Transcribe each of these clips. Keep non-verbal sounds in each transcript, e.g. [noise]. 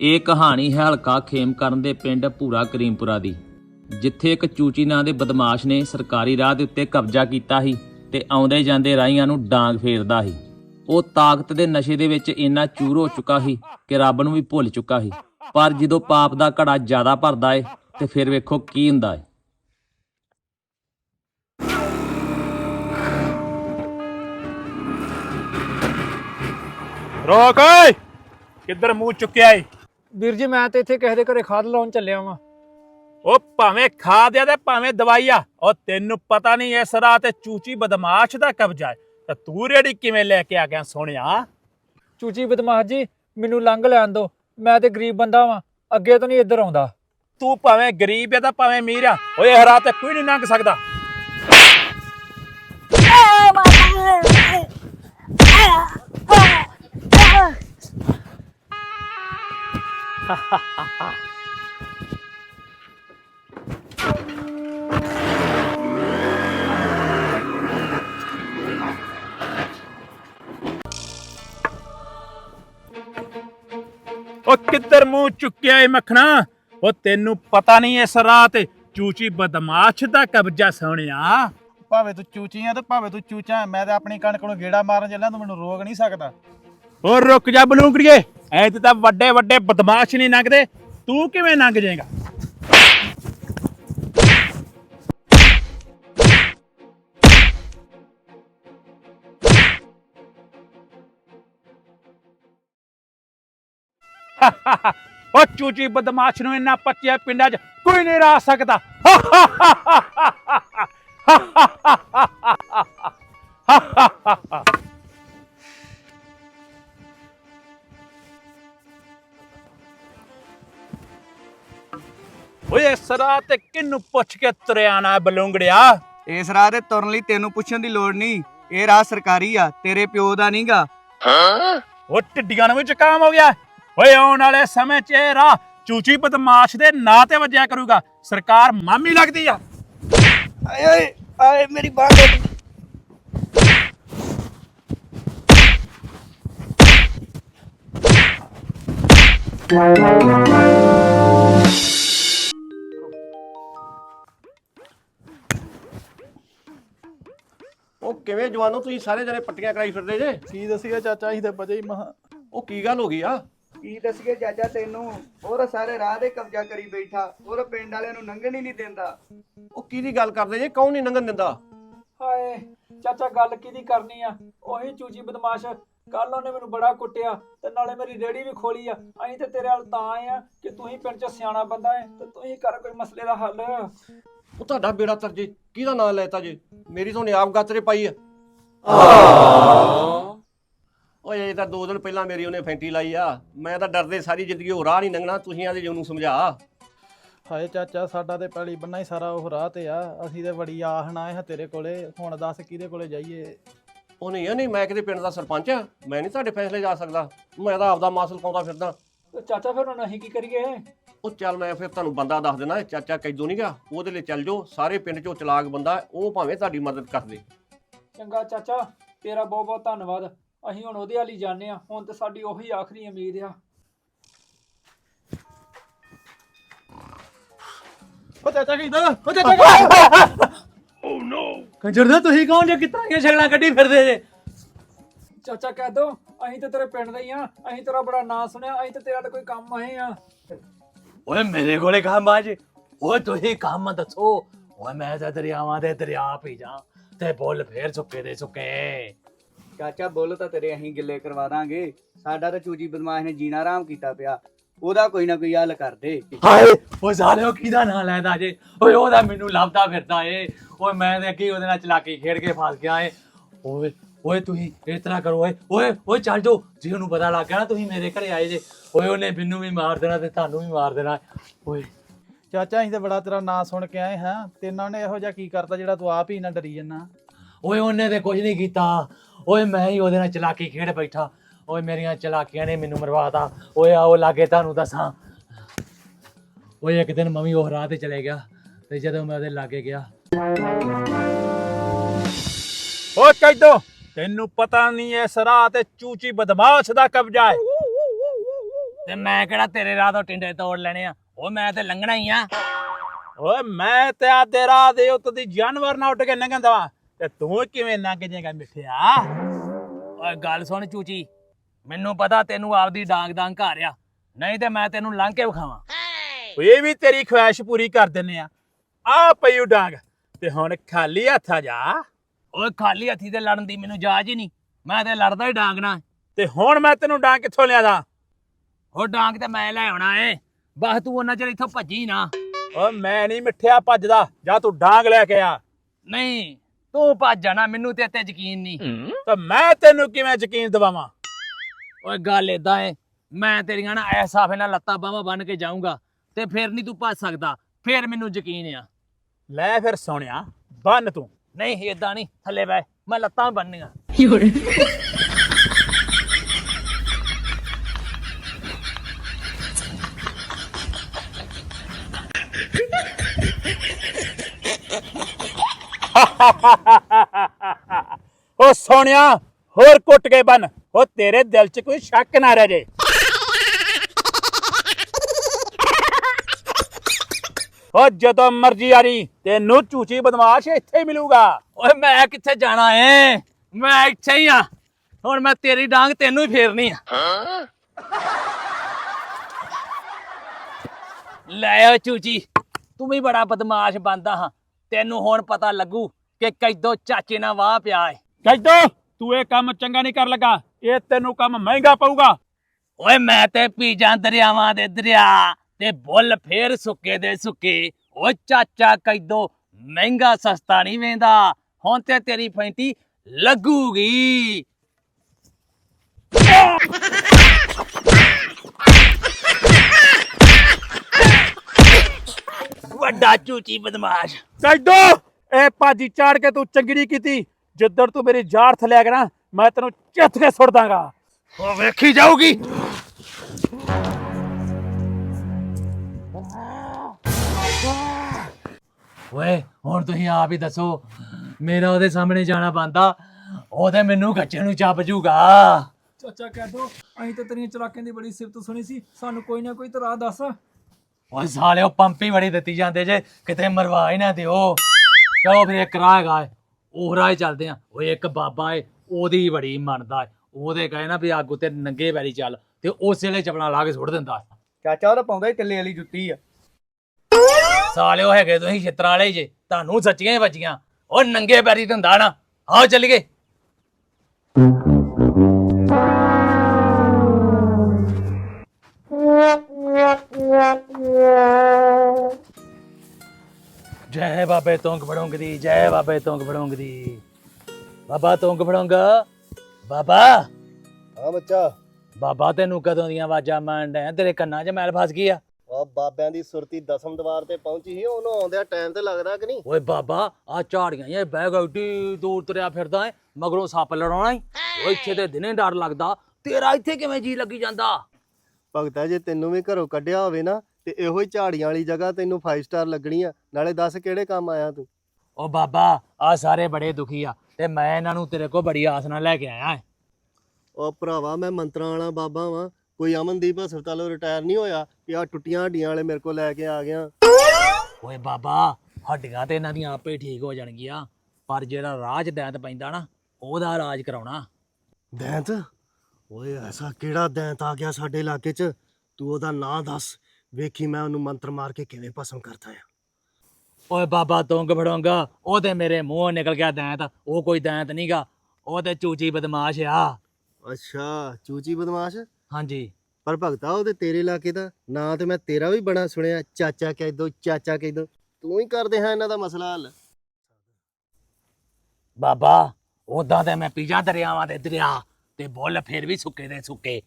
ਇਹ ਕਹਾਣੀ ਹੈ ਹਲਕਾ ਖੇਮਕਰਨ ਦੇ ਪਿੰਡ ਭੂਰਾ ਕਰੀਮਪੁਰਾ ਦੀ। ਜਿੱਥੇ ਇੱਕ ਚੂਚੀ ਨਾਂ ਦੇ ਬਦਮਾਸ਼ ਨੇ ਸਰਕਾਰੀ ਰਾਹ ਦੇ ਉੱਤੇ ਕਬਜ਼ਾ ਕੀਤਾ ਸੀ ਤੇ ਆਉਂਦੇ ਜਾਂਦੇ ਰਾਹੀਆਂ ਨੂੰ ਡਾਂਗ ਫੇਰਦਾ ਸੀ। ਉਹ ਤਾਕਤ ਦੇ ਨਸ਼ੇ ਦੇ ਵਿੱਚ ਇੰਨਾ ਚੂਰ ਹੋ ਚੁੱਕਾ ਸੀ ਕਿ ਰੱਬ ਨੂੰ ਵੀ ਭੁੱਲ ਚੁੱਕਾ ਸੀ। ਪਰ ਜਦੋਂ ਪਾਪ ਦਾ ਘੜਾ ਜ਼ਿਆਦਾ ਭਰਦਾ ਏ ਤੇ ਫਿਰ ਵੇਖੋ ਕੀ ਹੁੰਦਾ ਏ। ਰੋਕ ਓਏ! ਕਿੱਧਰ ਮੂੰਹ ਚੁੱਕਿਆ ਏ? ਵੀਰ ਜੀ ਮੈਂ ਤੇ ਇੱਥੇ ਕਿਸੇ ਦੇ ਘਰੇ ਖਾਦ ਲਾਉਣ ਚੱਲਿਆ ਵਾਂ। ਉਹ ਭਾਵੇਂ ਖਾਦ ਆ ਤੇ ਭਾਵੇਂ ਦਵਾਈ ਆ ਉਹ ਤੈਨੂੰ ਪਤਾ ਨਹੀਂ ਇਸ ਰਾਤ ਤੇ ਚੂਚੀ ਬਦਮਾਸ਼ ਦਾ ਕਬਜ਼ਾ ਹੈ। ਤੇ ਤੂੰ ਰੇੜੀ ਕਿਵੇਂ ਲੈ ਕੇ ਆ ਗਿਆ ਸੋਹਣਿਆ? ਚੂਚੀ ਬਦਮਾਸ਼ ਜੀ ਮੈਨੂੰ ਲੰਘ ਲੈਣ ਦਿਓ। ਮੈਂ ਤੇ ਗਰੀਬ ਬੰਦਾ ਵਾਂ ਅੱਗੇ ਤੋਂ ਨਹੀਂ ਇੱਧਰ ਆਉਂਦਾ। ਤੂੰ ਭਾਵੇਂ ਗਰੀਬ ਆ ਤਾਂ ਭਾਵੇਂ ਅਮੀਰ ਆ ਓਏ ਇਹ ਰਾਤ ਤੇ ਕੋਈ ਨਹੀਂ ਲੰਘ ਸਕਦਾ। [laughs] ਉਹ ਕਿੱਧਰ ਮੂੰਹ ਚੁੱਕਿਆ ਏ ਮੱਖਣਾ? ਉਹ ਤੈਨੂੰ ਪਤਾ ਨਹੀਂ ਇਸ ਰਾਤ ਚੂਚੀ ਬਦਮਾਸ਼ ਦਾ ਕਬਜ਼ਾ ਸੋਹਣਿਆ। ਭਾਵੇਂ ਤੂੰ ਚੂਚੀਆਂ ਤੇ ਭਾਵੇਂ ਤੂੰ ਚੂਚਾ, ਮੈਂ ਤਾਂ ਆਪਣੀ ਕਣਕ ਨੂੰ ਗੇੜਾ ਮਾਰਨ ਚੱਲਿਆ, ਤੂੰ ਮੈਨੂੰ ਰੋਕ ਨਹੀਂ ਸਕਦਾ। ਓ ਰੁਕ ਜਾ ਬਲੂੰਗੜੀਏ ਐ ਤੇ ਤਾਂ ਵੱਡੇ ਵੱਡੇ ਬਦਮਾਸ਼ ਨਹੀਂ ਲੰਘਦੇ ਤੂੰ ਕਿਵੇਂ ਲੰਘ ਜਾਏਗਾ ਉਹ ਚੂਚੀ ਬਦਮਾਸ਼ ਨੂੰ ਇੰਨਾ ਪੱਕਿਆ ਪਿੰਡਾਂ 'ਚ ਕੋਈ ਨਹੀਂ ਰਾ ਸਕਦਾ ਰਾਤ ਤੇ ਕਿੰਨੂੰ ਪੁੱਛ ਕੇ ਤੁਰਿਆ ਨਾ ਬਲੂੰਗੜਿਆ? ਇਸ ਰਾਹ ਤੇ ਤੁਰਨ ਲਈ ਤੈਨੂੰ ਪੁੱਛਣ ਦੀ ਲੋੜ ਨਹੀਂ। ਇਹ ਰਾਹ ਸਰਕਾਰੀ ਆ ਤੇਰੇ ਪਿਓ ਦਾ ਨਹੀਂਗਾ। ਉਹ ਟਿੱਡੀਆਂ ਨੂੰ ਵੀ ਜ਼ੁਕਾਮ ਹੋ ਗਿਆ। ਓਏ ਆਉਣ ਵਾਲੇ ਸਮੇਂ 'ਚ ਇਹ ਰਾਹ ਚੂਚੀ ਬਦਮਾਸ਼ ਦੇ ਨਾਂ ਤੇ ਵੱਜਿਆ ਕਰੂਗਾ। ਸਰਕਾਰ ਮਾਮੀ ਲੱਗਦੀ ਆ। ਆਏ ਓਏ ਆਏ ਮੇਰੀ ਬਾਂਹ ਉਹ ਕਿਵੇਂ ਜਵਾਨੋ ਤੁਸੀਂ ਸਾਰੇ ਜਣੇ ਪੱਟੀਆਂ ਕਰਾਈ ਫਿਰਦੇ ਜੇ? ਕੀ ਦੱਸੀਏ ਚਾਚਾ ਅਸੀਂ ਤੇ ਬਜੇ ਹੀ ਮਹਾ। ਉਹ ਕੀ ਗੱਲ ਹੋ ਗਈ ਆ? ਕੀ ਦੱਸੀਏ ਚਾਚਾ ਤੈਨੂੰ? ਹੋਰ ਸਾਰੇ ਰਾਹ ਦੇ ਕਬਜ਼ਾ ਕਰੀ ਬੈਠਾ। ਹੋਰ ਪਿੰਡ ਵਾਲਿਆਂ ਨੂੰ ਲੰਘਣ ਹੀ ਨਹੀਂ ਦਿੰਦਾ। ਉਹ ਕਿਹਦੀ ਗੱਲ ਕਰਦੇ ਜੇ? ਕੌਣ ਨਹੀਂ ਲੰਘਣ ਦਿੰਦਾ? ਹਾਏ ਚਾਚਾ ਗੱਲ ਕਿਹਦੀ ਕਰਨੀ ਆ? ਉਹੀ ਚੂਚੀ ਬਦਮਾਸ਼ ਕੱਲ ਉਹਨੇ ਮੈਨੂੰ ਬੜਾ ਕੁੱਟਿਆ ਤੇ ਨਾਲੇ ਮੇਰੀ ਰੇੜੀ ਵੀ ਖੋਲੀ ਆ। ਅਸੀਂ ਤੇ ਤੇਰੇ ਨਾਲ ਤਾਂ ਆਏ ਆ ਕਿ ਤੂੰ ਹੀ ਪਿੰਡ 'ਚ ਸਿਆਣਾ ਬੰਦਾ ਹੈ ਤੇ ਤੂੰ ਹੀ ਕਰ ਕੋਈ ਮਸਲੇ ਦਾ ਹੱਲ। ਉਹ ਤੁਹਾਡਾ ਬੇੜਾ ਤਰਜੇ ਕਿਹਦਾ ਨਾਂ ਲੈਤਾ ਜੇ? ਮੇਰੀ ਤੋਂ ਆਪ ਗਾਤਰੇ ਪਾਈ ਆ। ਓਏ ਇਹ ਤਾਂ ਦੋ ਦਿਨ ਪਹਿਲਾਂ ਮੇਰੀ ਉਹਨੇ ਫੈਂਟੀ ਲਾਈ ਆ। ਮੈਂ ਤਾਂ ਡਰਦੇ ਸਾਰੀ ਜ਼ਿੰਦਗੀ ਉਹ ਰਾਹ ਨਹੀਂ ਲੰਘਣਾ ਤੁਸੀਂ ਆਦੇ ਜੀ ਉਹਨੂੰ ਸਮਝਾ। ਹਾਏ ਚਾਚਾ ਸਾਡਾ ਤੇ ਪੈਲੀ ਬੰਨਾ ਹੀ ਸਾਰਾ ਉਹ ਰਾਹ ਤੇ ਆ। ਅਸੀਂ ਤੇ ਬੜੀ ਆਹਣ ਹਾਂ ਤੇਰੇ ਕੋਲੇ। ਹੁਣ ਦੱਸ ਕਿਹਦੇ ਕੋਲੇ ਜਾਈਏ? ਉਹ ਨਹੀਂ ਨਹੀਂ ਮੈਂ ਕਿਤੇ ਪਿੰਡ ਦਾ ਸਰਪੰਚ ਆ। ਮੈਂ ਨਹੀਂ ਤੁਹਾਡੇ ਫੈਸਲੇ ਜਾ ਸਕਦਾ। ਮੈਂ ਤਾਂ ਆਪਦਾ ਮਾਸਲ ਪਾਉਂਦਾ ਫਿਰਦਾ। ਚਾਚਾ ਫਿਰ ਹੁਣ ਅਸੀਂ ਕੀ ਕਰੀਏ? ਉਹ ਚੱਲ ਮੈਂ ਫਿਰ ਤੁਹਾਨੂੰ ਬੰਦਾ ਦੱਸ ਦੇਣਾ ਚਾਚਾ ਕੈਦੋਂ ਨਹੀਂ ਗਿਆ ਉਹਦੇ ਲਈ ਚੱਲ ਜਾਓ ਸਾਰੇ ਪਿੰਡ ਚੋਂ ਚਲਾਕ ਬੰਦਾ ਉਹ ਭਾਵੇਂ ਤੁਹਾਡੀ ਮਦਦ ਕਰ ਦੇ। ਚੰਗਾ ਚਾਚਾ ਤੇਰਾ ਬਹੁਤ ਬਹੁਤ ਧੰਨਵਾਦ। ਅਸੀਂ ਹੁਣ ਉਹਦੇ ਵਾਲੀ ਜਾਣੇ ਆ ਹੁਣ ਤੇ ਸਾਡੀ ਉਹੀ ਆਖਰੀ ਉਮੀਦ ਆ। ਓ ਚਾਚਾ ਕਿਦਾਂ ਓ ਚਾਚਾ ਕੰਜਰ ਦਾ ਤੁਸੀਂ ਕੌਣ ਜੇ? ਕਿਤਾਂ ਦੀਆਂ ਛਗਲਾਂ ਕੱਢੀ ਫਿਰਦੇ ਜੇ? ਚਾਚਾ ਕਹਿ ਦੋ ਅਸੀਂ ਤੇ ਤੇਰੇ ਪਿੰਡ ਦੇ ਹੀ ਆ ਅਸੀਂ ਤੇਰਾ ਬੜਾ ਨਾਂ ਸੁਣਿਆ ਅਸੀਂ ਤੇ ਤੇਰਾ ਤਾਂ ਕੋਈ ਕੰਮ ਆਏ ਆ ਓਏ ਮੇਰੇ ਕੋਲੇ ਕੰਮ ਆ ਜੇ। ਓਏ ਤੁਸੀਂ ਕੰਮ ਦੱਸੋ। ਓਏ ਮੈਂ ਤਾਂ ਦਰਿਆਵਾਂ ਦੇ ਦਰਿਆ ਪੀ ਜਾ ਤੇ ਬੁੱਲ ਫੇਰ ਸੁੱਕੇ ਦੇ ਸੁੱਕੇ ਚਾਚਾ ਬੋਲ ਤਾਂ ਤੇਰੇ ਅਸੀਂ ਗਿੱਲੇ ਕਰਵਾ ਦਾਂਗੇ। ਸਾਡਾ ਤਾਂ ਚੂਜੀ ਬਦਮਾਸ਼ ਨੇ ਜੀਣਾ ਆਰਾਮ ਕੀਤਾ ਪਿਆ। ਉਹਦਾ ਕੋਈ ਨਾ ਕੋਈ ਹੱਲ ਕਰ ਦੇ। ਹਾਏ ਓ ਸਾਲਿਓ ਕਿਹਦਾ ਨਾਂ ਲੈਦਾ ਜੇ? ਓਏ ਉਹਦਾ ਮੈਨੂੰ ਲੱਭਦਾ ਫਿਰਦਾ ਏ। ਓਏ ਮੈਂ ਤੇ ਅੱਗੇ ਉਹਦੇ ਨਾਲ ਚਲਾਕੀ ਖੇਡ ਕੇ ਫਸ ਗਿਆ ਏ। ਓਏ ਓਏ ਤੁਸੀਂ ਇਸ ਤਰ੍ਹਾਂ ਕਰੋ ਓਏ ਓਏ ਓਏ ਚੱਲ ਜਾਓ। ਜੇ ਉਹਨੂੰ ਪਤਾ ਲੱਗ ਗਿਆ ਨਾ ਤੁਸੀਂ ਮੇਰੇ ਘਰੇ ਆਏ ਜੇ। ਓਏ ਉਹਨੇ ਮੈਨੂੰ ਵੀ ਮਾਰ ਦੇਣਾ ਤੇ ਤੁਹਾਨੂੰ ਵੀ ਮਾਰ ਦੇਣਾ। ਓਏ। ਚਾਚਾ ਅਸੀਂ ਤੇ ਬੜਾ ਤੇਰਾ ਨਾਂ ਸੁਣ ਕੇ ਆਏ ਹਾਂ। ਤੇਨਾਂ ਨੇ ਇਹੋ ਜਿਹਾ ਕੀ ਕਰਤਾ ਜਿਹੜਾ ਤੂੰ ਆਪ ਹੀ ਨਾ ਡਰੀ ਜੰਨਾ ਓਏ ਉਹਨੇ ਤੇ ਕੁਝ ਨਹੀਂ ਕੀਤਾ। ਓਏ ਮੈਂ ਹੀ ਉਹਦੇ ਨਾਲ ਚਲਾਕੀ ਖੇਡ ਬੈਠਾ। ਓਏ ਮੇਰੀਆਂ ਚਲਾਕੀਆਂ ਨੇ ਮੈਨੂੰ ਮਰਵਾਤਾ। ਓਏ ਆਓ ਲਾਗੇ ਤੁਹਾਨੂੰ ਦੱਸਾਂ। ਓਏ ਇੱਕ ਦਿਨ ਮੰਮੀ ਉਹ ਰਾਹ ਤੇ ਚਲੇ ਗਿਆ ਤੇ ਜਦੋਂ ਮੈਂ ਉਹਦੇ ਲਾਗੇ ਗਿਆ। ਓ ਕੈਦੋ ਤੈਨੂੰ ਪਤਾ ਨਹੀਂ ਇਸ ਰਾਹ ਤੇ ਚੂਚੀ ਬਦਮਾਸ਼ ਦਾ ਕਬਜ਼ਾ ਹੈ ਤੇ ਮੈਂ ਕਿਹੜਾ ਤੇਰੇ ਰਾਹ ਤੋਂ ਟਿੰਡੇ ਤੋੜ ਲੈਣੇ ਆ? ਉਹ ਮੈਂ ਤੇ ਲੰਘਣਾ ਹੀ ਆ। ਓਏ ਮੈਂ ਤੇ ਆ ਤੇਰਾ ਦੇ ਉੱਤੇ ਦੀ ਜਾਨਵਰ ਨਾ ਉੱਡ ਕੇ ਲੰਘਦਾ ਵਾ ਤੇ ਤੂੰ ਕਿਵੇਂ ਲੰਘ ਜਾਏਗਾ ਮਿੱਠਿਆ? ਓਏ ਗੱਲ ਸੁਣ ਚੂਚੀ। ਮੈਨੂੰ ਪਤਾ ਤੈਨੂੰ ਆਪਦੀ ਡਾਂਗ ਡਾਂਗ ਘਰ ਆ। ਨਹੀਂ ਤੇ ਮੈਂ ਤੈਨੂੰ ਲੰਘ ਕੇ ਵਿਖਾਵਾਂ। ਇਹ ਵੀ ਤੇਰੀ ਖੁਆਇਸ਼ ਪੂਰੀ ਕਰ ਦਿੰਨੇ ਆ। ਆ ਪਈ ਡਾਂਗ। ਤੇ ਹੁਣ ਖਾਲੀ ਹੱਥ ਆ ਜਾ। ਓਏ ਖਾਲੀ ਹੱਥੀ ਤੇ ਲੜਨ ਦੀ ਮੈਨੂੰ ਜਾਜ ਹੀ ਨਹੀਂ। ਮੈਂ ਤੇ ਲੜਦਾ ਹੀ ਡਾਂਗ ਨਾਲ ਤੇ ਹੁਣ ਮੈਂ ਤੈਨੂੰ ਡਾਂਗ ਕਿੱਥੋਂ ਲਿਆਦਾ? ਉਹ ਡਾਂਗ ਤੇ ਮੈਂ ਲੈ ਆਉਣਾ ਏ। ਬਸ ਤੂੰ ਉਹਨਾਂ ਚਿਰ ਇੱਥੋਂ ਭੱਜੀ ਨਾ। ਓ ਮੈਂ ਨਹੀਂ ਮਿੱਠਿਆ ਭੱਜਦਾ ਜਾ ਤੂੰ ਡਾਂਗ ਲੈ ਕੇ ਆ। ਨਹੀਂ ਤੂੰ ਭੱਜ ਜਾਣਾ ਮੈਨੂੰ ਤੇ ਤੇ ਯਕੀਨ ਨਹੀਂ। ਤਾਂ ਮੈਂ ਤੈਨੂੰ ਕਿਵੇਂ ਯਕੀਨ ਦਿਵਾਵਾਂ? ਓਏ ਗੱਲ ਏਦਾਂ ਏ ਮੈਂ ਤੇਰੀਆਂ ਨਾ ਐਸਾ ਫੇ ਨਾਲ ਲੱਤਾਂ ਬਾਹਾਂ ਬੰਨ ਕੇ ਜਾਊਂਗਾ ਤੇ ਫਿਰ ਨਹੀਂ ਤੂੰ ਭੱਜ ਸਕਦਾ ਫਿਰ ਮੈਨੂੰ ਯਕੀਨ ਆ। ਲੈ ਫਿਰ ਸੋਹਣਿਆ ਬੰਨ ਤੂੰ। ਨਹੀਂ, ਏਦਾਂ ਨਹੀਂ, ਥੱਲੇ ਬੈ ਮੈਂ ਲੱਤਾਂ ਬੰਨੀਆਂ ਓ ਸੋਹਣਿਆ, ਹੋਰ ਕੁੱਟ ਕੇ ਬੰਨ ਓ ਤੇਰੇ ਦਿਲ 'ਚ ਕੋਈ ਸ਼ੱਕ ਨਾ ਰਹਿ ਜੇ। ਓ ਜਦੋਂ ਮਰਜ਼ੀ ਆਰੀ ਤੈਨੂੰ ਝੂਠੀ ਬਦਮਾਸ਼ ਇੱਥੇ ਹੀ ਮਿਲੂਗਾ। ਓਏ ਮੈਂ ਕਿੱਥੇ ਜਾਣਾ ਏ? ਮੈਂ ਇੱਥੇ ਹੀ ਆ। ਹੁਣ ਮੈਂ ਤੇਰੀ ਡਾਂਗ ਤੈਨੂੰ ਹੀ ਫੇਰਨੀ ਆ। ਲੈ ਓ ਚੂਚੀ ਤੂੰ ਵੀ ਬੜਾ ਬਦਮਾਸ਼ ਬੰਦਾ ਹਾਂ। ਤੈਨੂੰ ਹੁਣ ਪਤਾ ਲੱਗੂ ਕਿ ਕਿਦੋਂ ਚਾਚੇ ਨਾਲ ਵਾਹ ਪਿਆ ਏ। ਕਹਿੰਦੋ ਤੂੰ ਇਹ ਕੰਮ ਚੰਗਾ ਨਹੀਂ ਕਰ ਲੱਗਾ। ਇਹ ਤੈਨੂੰ ਕੰਮ ਮਹਿੰਗਾ ਪਊਗਾ। ਓਏ ਮੈਂ ਤੇ ਪੀ ਜਾਂ ਦਰਿਆਵਾਂ ਦੇ ਦਰਿਆ ਤੇ ਬੁੱਲ ਫੇਰ ਸੁੱਕੇ ਦੇ ਸੁੱਕੇ। ਓ ਚਾਚਾ ਕਿਦੋਂ ਮਹਿੰਗਾ ਸਸਤਾ ਨਹੀਂ ਵੇਂਦਾ। ਹੁਣ ਤੇ ਤੇਰੀ ਫੈਂਟੀ ਲੱਗੂਗੀ। ਵੱਡਾ ਚੂਚੀ ਬਦਮਾਸ਼। ਕਹਿੰਦੋ ਇਹ ਭਾਜੀ ਚਾੜ ਕੇ ਤੂੰ ਚੰਗੀ ਨਹੀਂ ਕੀਤੀ। ਜਿੱਦਣ ਤੂੰ ਮੇਰੀ ਜਾੜ ਥਲਿਆ ਗਿਆ ਨਾ ਮੈਂ ਤੈਨੂੰ ਚਿੱਥ ਕੇ ਸੁੱਟ ਦਾਂਗਾ। ਉਹ ਵੇਖੀ ਜਾਊਗੀ। ਓਏ ਹੁਣ ਤੁਸੀਂ ਆਪ ਹੀ ਦੱਸੋ ਮੇਰਾ ਉਹਦੇ ਸਾਹਮਣੇ ਜਾਣਾ ਬੰਦਾ ਉਹ ਤੇ ਮੈਨੂੰ ਗੱਚੇ ਨੂੰ ਚੱਪ ਜੂਗਾ। ਚਾਚਾ ਕਹਿ ਦੋ ਅਸੀਂ ਤਾਂ ਤੇਰੀਆਂ ਚਲਾਕੀਆਂ ਦੀ ਬੜੀ ਸਿਫਤ ਸੁਣੀ ਸੀ ਸਾਨੂੰ ਕੋਈ ਨਾ ਕੋਈ ਤਾਂ ਰਾਹ ਦੱਸ। ਓਏ ਸਾਲਿਓ ਪੰਪੀ ਬੜੀ ਦਿੱਤੀ ਜਾਂਦੇ ਜੇ ਕਿਤੇ ਮਰਵਾ ਹੀ ਨਾ ਦਿਓ। ਚਲੋ ਫਿਰ ਇੱਕ ਰਾਹ ਹੈਗਾ ਏ ਉਹ ਰਾਹ ਹੀ ਚੱਲਦੇ ਆ। ਓਏ ਇੱਕ ਬਾਬਾ ਏ ਉਹਦੀ ਬੜੀ ਮੰਨਦਾ ਏ। ਉਹਦੇ ਕਹੇ ਨਾ ਵੀ ਆਗੂ ਤੇ ਨੰਗੇ ਪੈਰੀ ਚੱਲ ਤੇ ਉਸੇ ਵੇਲੇ ਚਪਲਾਂ ਲਾ ਕੇ ਸੁੱਟ ਦਿੰਦਾ। ਚਾਚਾ ਉਹ ਤਾਂ ਪਾਉਂਦਾ ਹੀ ਟੱਲੇ ਵਾਲੀ ਜੁੱਤੀ ਆ। ਸਾਲਿਓ ਹੈਗੇ ਤੁਸੀਂ ਛਿੱਤਰਾਂ ਵਾਲੇ ਜੇ ਤੁਹਾਨੂੰ ਸੱਚੀਆਂ ਹੀ ਵੱਜੀਆਂ। ਉਹ ਨੰਗੇ ਪੈਰੀ ਧੰਦਾ ਨਾ ਆਓ ਚੱਲੀਏ। ਜੈ ਬਾਬੇ ਤੋਂਗ ਫੜੋਂਗ ਦੀ ਜੈ ਬਾਬੇ ਤੋਂਗ ਫੜੋਂਗ ਦੀ। ਬਾਬਾ ਤੋਂਗ ਫੜੋਂਗ ਬਾਬਾ। ਹਾਂ ਬੱਚਾ। ਬਾਬਾ ਤੈਨੂੰ ਕਦੋਂ ਦੀਆਂ ਆਵਾਜ਼ਾਂ ਮਾਰਨ ਡਿਆ? ਤੇਰੇ ਕੰਨਾਂ 'ਚ ਮੈਲ ਫਸ ਗਈ ਆ। ਉਹ ਬਾਬਿਆਂ ਦੀ ਸੁਰਤੀ ਦਸਮ ਦਵਾਰ ਤੇ ਪਹੁੰਚੀ ਸੀ ਉਹਨੂੰ ਆਉਂਦਿਆਂ ਟਾਈਮ ਤੇ ਲੱਗਦਾ ਕਿ ਨਹੀਂ? ਓਏ ਬਾਬਾ ਆ ਝਾੜੀਆਂ ਇਹ ਬੈਗ ਐਡੀ ਦੂਰ ਤੁਰਿਆ ਫਿਰਦਾ ਏ ਮਗਰੋਂ ਸੱਪ ਲੜਾਉਣਾ ਈ ਓਏ ਇੱਥੇ ਤੇ ਦਿਨੇ ਡਰ ਲੱਗਦਾ ਤੇਰਾ ਇੱਥੇ ਕਿਵੇਂ ਜੀ ਲੱਗੀ ਜਾਂਦਾ? ਭਗਤਾ ਜੇ ਤੈਨੂੰ ਵੀ ਘਰੋਂ ਕੱਢਿਆ ਹੋਵੇ ਨਾ ਤੇ ਇਹੋ ਹੀ ਝਾੜੀਆਂ ਵਾਲੀ ਜਗ੍ਹਾ ਤੈਨੂੰ 5 ਸਟਾਰ ਲੱਗਣੀ ਆ ਨਾਲੇ ਦੱਸ ਕਿਹੜੇ ਕੰਮ ਆਇਆ ਤੂੰ? ਓ ਬਾਬਾ ਆ ਸਾਰੇ ਬੜੇ ਦੁਖੀ ਆ ਤੇ ਮੈਂ ਇਹਨਾਂ ਨੂੰ ਤੇਰੇ ਕੋਲ ਬੜੀ ਆਸ ਨਾਲ ਲੈ ਕੇ ਆਇਆ ਉਹ ਭਰਾਵਾ ਮੈਂ ਮੰਤਰਾਂ ਵਾਲਾ ਬਾਬਾ ਵਾਂ ਕੋਈ ਅਮਨਦੀਪ ਹਸਪਤਾਲੋਂ ਰਿਟਾਇਰ ਨਹੀਂ ਹੋਇਆ ਕਿ ਆ ਟੁੱਟੀਆਂ ਹੱਡੀਆਂ ਵਾਲੇ ਮੇਰੇ ਕੋਲ ਲੈ ਕੇ ਆ ਗਿਆ। ਓਏ ਬਾਬਾ ਹੱਡੀਆਂ ਤੇ ਇਹਨਾਂ ਦੀਆਂ ਆਪੇ ਠੀਕ ਹੋ ਜਾਣਗੀਆਂ ਪਰ ਜਿਹੜਾ ਰਾਜ ਦੈਂਤ ਪੈਂਦਾ ਨਾ ਉਹਦਾ ਰਾਜ ਕਰਾਉਣਾ। ਦੈਂਤ? ਓਏ ਐਸਾ ਕਿਹੜਾ ਦੈਂਤ ਆ ਗਿਆ ਸਾਡੇ ਇਲਾਕੇ 'ਚ? ਤੂੰ ਉਹਦਾ ਨਾਂ ਦੱਸ ਵੇਖੀ ਮੈਂ ਉਹਨੂੰ ਮੰਤਰ ਮਾਰ ਕੇ ਕਿਵੇਂ ਭਸਮ ਕਰਦਾ ਆ। ਓਏ ਬਾਬਾ ਤੋਂਗ ਫੜੋਂਗਾ ਉਹ ਤੇ ਮੇਰੇ ਮੂੰਹੋਂ ਨਿਕਲ ਗਿਆ ਦੈਂਤ ਉਹ ਕੋਈ ਦੈਂਤ ਨਹੀਂਗਾ ਉਹ ਤੇ ਚੂਚੀ ਬਦਮਾਸ਼ ਆ। ਅੱਛਾ ਚੂਚੀ ਬਦਮਾਸ਼? ਹਾਂਜੀ। ਪਰ ਭਗਤਾ ਉਹਦੇ ਤੇਰੇ ਇਲਾਕੇ ਦਾ ਨਾਂ ਤੇ ਮੈਂ ਤੇਰਾ ਵੀ ਬੜਾ ਸੁਣਿਆ। ਚਾਚਾ ਕਹਿ ਦੋ ਚਾਚਾ ਕਹਿ ਦੋ। ਤੂੰ ਹੀ ਕਰਦੇ ਹਾਂ ਇਹਨਾਂ ਦਾ ਮਸਲਾ ਹੱਲ। ਬਾਬਾ ਉਦਾਂ ਤੇ ਮੈਂ ਪੀਜਾ ਦਰਿਆਵਾਂ ਦੇ ਦਰਿਆ ਤੇ ਬੁੱਲ ਫੇਰ ਵੀ ਸੁੱਕੇ ਦੇ ਸੁੱਕੇ।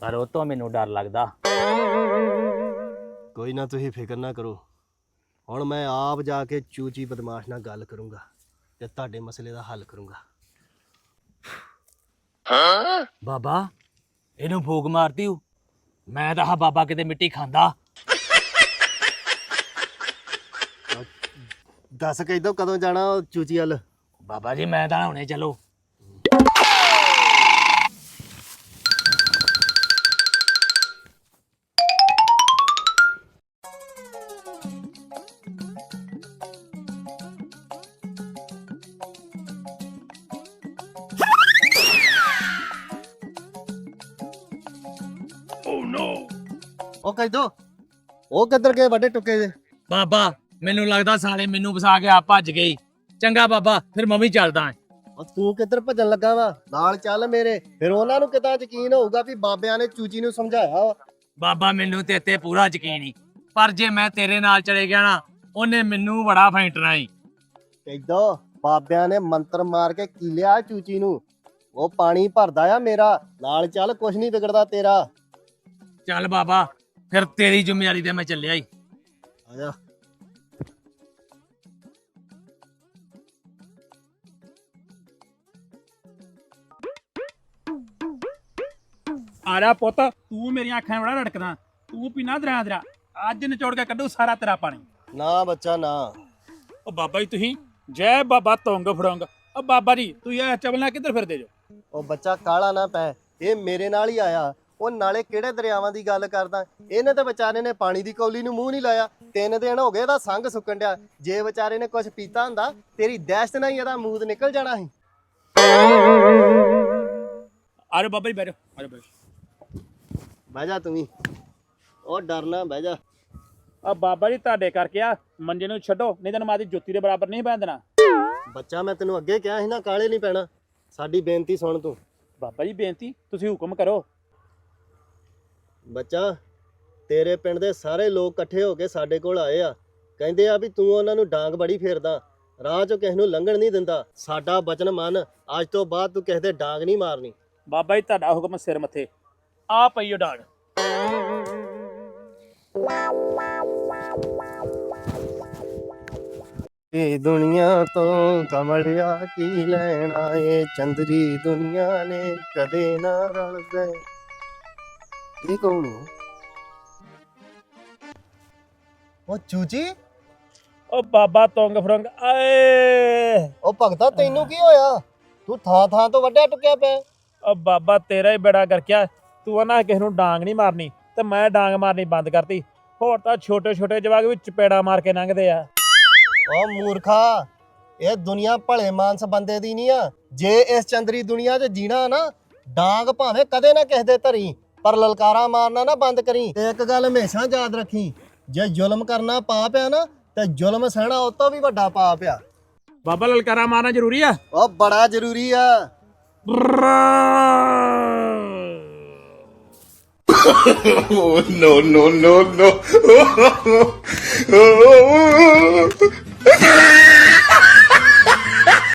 ਪਰ ਉਹ ਤੋਂ ਮੈਨੂੰ ਡਰ ਲੱਗਦਾ। ਕੋਈ ਨਾ ਤੁਸੀਂ ਫਿਕਰ ਨਾ ਕਰੋ। ਹੁਣ ਮੈਂ ਆਪ ਜਾ ਕੇ ਚੂਚੀ ਬਦਮਾਸ਼ ਨਾਲ ਗੱਲ ਕਰੂੰਗਾ ਤੇ ਤੁਹਾਡੇ ਮਸਲੇ ਦਾ ਹੱਲ ਕਰੂੰਗਾ। ਬਾਬਾ ਇਹਨੂੰ ਫੂਕ ਮਾਰਦੀ ਹੂੰ ਮੈਂ ਤਾਂ ਆਹ ਬਾਬਾ ਕਿਤੇ ਮਿੱਟੀ ਖਾਂਦਾ। ਦੱਸ ਕੇ ਦੋ ਕਦੋਂ ਜਾਣਾ ਉਹ ਚੂਚੀ ਵੱਲ? ਬਾਬਾ ਜੀ ਮੈਂ ਤਾਂ ਹੁਣੇ ਚਲੋ। ਉਹ ਕਹਿਦੋ ਉਹ ਕਿੱਧਰ ਗਏ? ਵੱਡੇ ਟੁੱਕੇ ਜੇ ਬਾਬਾ ਮੈਨੂੰ ਲੱਗਦਾ ਸਾਲੇ ਮੈਨੂੰ ਵਸਾ ਕੇ ਆ ਭੱਜ ਗਈ ਚੰਗਾ ਬਾਬਾ ਫਿਰ ਮੈਂ ਵੀ ਚੱਲਦਾ ਆਂ। ਉਹ ਤੂੰ ਕਿੱਧਰ ਭੱਜਣ ਲੱਗਾ ਵਾ? ਨਾਲ ਚੱਲ ਮੇਰੇ। ਫਿਰ ਉਹਨਾਂ ਨੂੰ ਕਿਤਾ ਯਕੀਨ ਹੋਊਗਾ ਵੀ ਬਾਬਿਆਂ ਨੇ ਚੂਚੀ ਨੂੰ ਸਮਝਾਇਆ ਵਾ? ਬਾਬਾ ਮੈਨੂੰ ਤੇ ਤੇ ਪੂਰਾ ਯਕੀਨ ਹੀ ਪਰ ਜੇ ਮੈਂ ਤੇਰੇ ਨਾਲ ਚਲੇ ਗਿਆ ਨਾ ਉਹਨੇ ਮੈਨੂੰ ਬੜਾ ਫੈਂਟਣਾ ਈ। ਕਹਿਦੋ ਬਾਬਿਆਂ ਨੇ ਮੰਤਰ ਮਾਰ ਕੇ ਕੀਲਿਆ ਚੂਚੀ ਨੂੰ? ਉਹ ਪਾਣੀ ਭਰਦਾ ਆ ਮੇਰਾ। ਨਾਲ ਚੱਲ ਕੁਛ ਨਹੀਂ ਵਿਗੜਦਾ ਤੇਰਾ। ਚੱਲ ਬਾਬਾ ਫਿਰ ਤੇਰੀ ਜ਼ਿੰਮੇਵਾਰੀ ਤੇ ਮੈਂ ਚੱਲਿਆ ਈ। ਆ ਜਾ। ਆ ਜਾ ਪੁੱਤ ਤੂੰ ਮੇਰੀਆਂ ਅੱਖਾਂ ਬੜਾ ਰੜਕਦਾ। ਤੂੰ ਪੀਣਾ ਦਰਿਆ ਦਰਿਆ। ਅੱਜ ਨਿਚੋੜ ਕੇ ਕੱਢੂ ਸਾਰਾ ਤੇਰਾ ਪਾਣੀ। ਨਾ ਬੱਚਾ ਨਾ। ਉਹ ਬਾਬਾ ਜੀ ਤੁਸੀਂ ਜੈ ਬਾਬਾ ਤੋਂਗ ਫੜੋਂਗ। ਉਹ ਬਾਬਾ ਜੀ ਤੁਸੀਂ ਇਹ ਚਵਲਣਾ ਕਿੱਧਰ ਫਿਰਦੇ ਜੋ? ਉਹ ਬੱਚਾ ਕਾਲਾ ਨਾ ਪੈ ਇਹ ਮੇਰੇ ਨਾਲ ਹੀ ਆਇਆ। ਉਹ ਨਾਲੇ ਕਿਹੜੇ ਦਰਿਆਵਾਂ ਦੀ ਗੱਲ ਕਰਦਾ? ਇਹਨੇ ਤਾਂ ਵਿਚਾਰੇ ਨੇ ਪਾਣੀ ਦੀ ਕੌਲੀ ਨੂੰ ਮੂੰਹ ਨਹੀਂ ਲਾਇਆ। ਤਿੰਨ ਦਿਨ ਹੋ ਗਏ ਇਹਦਾ ਸੰਗ ਸੁੱਕਣ ਡਿਆ। ਜੇ ਵਿਚਾਰੇ ਨੇ ਕੁਝ ਪੀਤਾ ਹੁੰਦਾ ਤੇਰੀ ਦਹਿਸ਼ਤ ਨਾਲ ਹੀ ਇਹਦਾ ਮੂਤ ਨਿਕਲ ਜਾਣਾ ਸੀ। ਆ ਜਾ ਬਾਬਾ ਜੀ ਬਹਿ ਜਾ ਆ ਜਾ ਬਹਿ ਜਾ ਤੂੰ ਵੀ। ਉਹ ਡਰਨਾ ਬਹਿ ਜਾ। ਆ ਬਾਬਾ ਜੀ ਤੁਹਾਡੇ ਕਰਕੇ ਆ। ਮੰਜੇ ਨੂੰ ਛੱਡੋ ਨਹੀਂ ਤਾਂ ਮਾਦੀ ਜੁੱਤੀ ਦੇ ਬਰਾਬਰ ਨਹੀਂ ਬੈਠ ਦੇਣਾ। ਬੱਚਾ ਮੈਂ ਤੈਨੂੰ ਅੱਗੇ ਕਿਹਾ ਸੀ ਨਾ ਕਾਲੇ ਨਹੀਂ ਪੈਣਾ। ਸਾਡੀ ਬੇਨਤੀ ਸੁਣ ਤੂੰ। ਬਾਬਾ ਜੀ ਬੇਨਤੀ ਤੁਸੀਂ ਹੁਕਮ ਕਰੋ। ਬੱਚਾ ਤੇਰੇ ਪਿੰਡ ਦੇ ਸਾਰੇ ਲੋਕ ਇਕੱਠੇ ਹੋ ਕੇ ਸਾਡੇ ਕੋਲ ਆਏ ਆ। ਕਹਿੰਦੇ ਆ ਵੀ ਤੂੰ ਉਹਨਾਂ ਨੂੰ ਡਾਂਗ ਬੜੀ ਫੇਰਦਾ ਰਾਹ ਚੋਂ ਕਿਸੇ ਨੂੰ ਲੰਘਣ ਨਹੀਂ ਦਿੰਦਾ। ਸਾਡਾ ਬਚਨ ਮੰਨ ਅੱਜ ਤੋਂ ਬਾਅਦ ਤੂੰ ਕਿਸੇ ਦੇ ਡਾਂਗ ਨਹੀਂ ਮਾਰਨੀ। ਬਾਬਾ ਜੀ ਤੁਹਾਡਾ ਹੁਕਮ ਸਿਰ ਮੱਥੇ। ਆ ਪਈਓ ਡਾੜ ਇਹ ਦੁਨੀਆ ਤੋਂ ਕਮਲਿਆ ਕੀ ਲੈਣਾ ਏ ਚੰਦਰੀ ਦੁਨੀਆ ਨੇ ਕਦੇ ਨਾ ਰਲ ਗਏ। ਇਹ ਕੌਣ ਹੋ ਉਹ ਚੂਚੀ ਉਹ ਬਾਬਾ ਤੋਂਗ ਫੜੋਂਗ ਆਏ। ਉਹ ਭਗਤਾ ਤੈਨੂੰ ਕੀ ਹੋਇਆ? ਤੂੰ ਥਾਂ ਥਾਂ ਤੋਂ ਵੱਡਿਆ ਟੁੱਕਿਆ ਪਿਆ। ਉਹ ਬਾਬਾ ਤੇਰਾ ਹੀ ਬੜਾ ਕਰਕਿਆ ਤੂੰ ਨਾ ਕਿਸੇ ਨੂੰ ਡਾਂਗ ਨਹੀਂ ਮਾਰਨੀ ਤੇ ਮੈਂ ਡਾਂਗ ਮਾਰਨੀ ਬੰਦ ਕਰਤੀ। ਹੋਰ ਤਾਂ ਛੋਟੇ ਛੋਟੇ ਜਵਾਕ ਵੀ ਚਪੇੜਾ ਮਾਰ ਕੇ ਲੰਘਦੇ ਆ। ਉਹ ਮੂਰਖਾ ਇਹ ਦੁਨੀਆ ਭਲੇ ਮਾਨਸ ਬੰਦੇ ਦੀ ਨਹੀਂ ਆ। ਜੇ ਇਸ ਚੰਦਰੀ ਦੁਨੀਆ 'ਚ ਜੀਣਾ ਨਾ ਡਾਂਗ ਭਾਵੇਂ ਕਦੇ ਨਾ ਕਿਸੇ ਦੇ ਧਰੀ। ਪਰ ਲਲਕਾਰਾ ਮਾਰਨਾ ਨਾ ਬੰਦ ਕਰੀ। ਤੇ ਇੱਕ ਗੱਲ ਹਮੇਸ਼ਾ ਯਾਦ ਰੱਖੀ ਜੇ ਜ਼ੁਲਮ ਕਰਨਾ ਪਾਪ ਆ ਨਾ ਤੇ ਜ਼ੁਲਮ ਸਹਿਣਾ ਉਹ ਤੋਂ ਵੀ ਵੱਡਾ ਪਾਪ ਆ। ਬਾਬਾ ਲਲਕਾਰਾ ਮਾਰਨਾ ਜ਼ਰੂਰੀ ਆ? ਉਹ ਬੜਾ ਜ਼ਰੂਰੀ ਆ। [laughs] No, no, no, no. [laughs]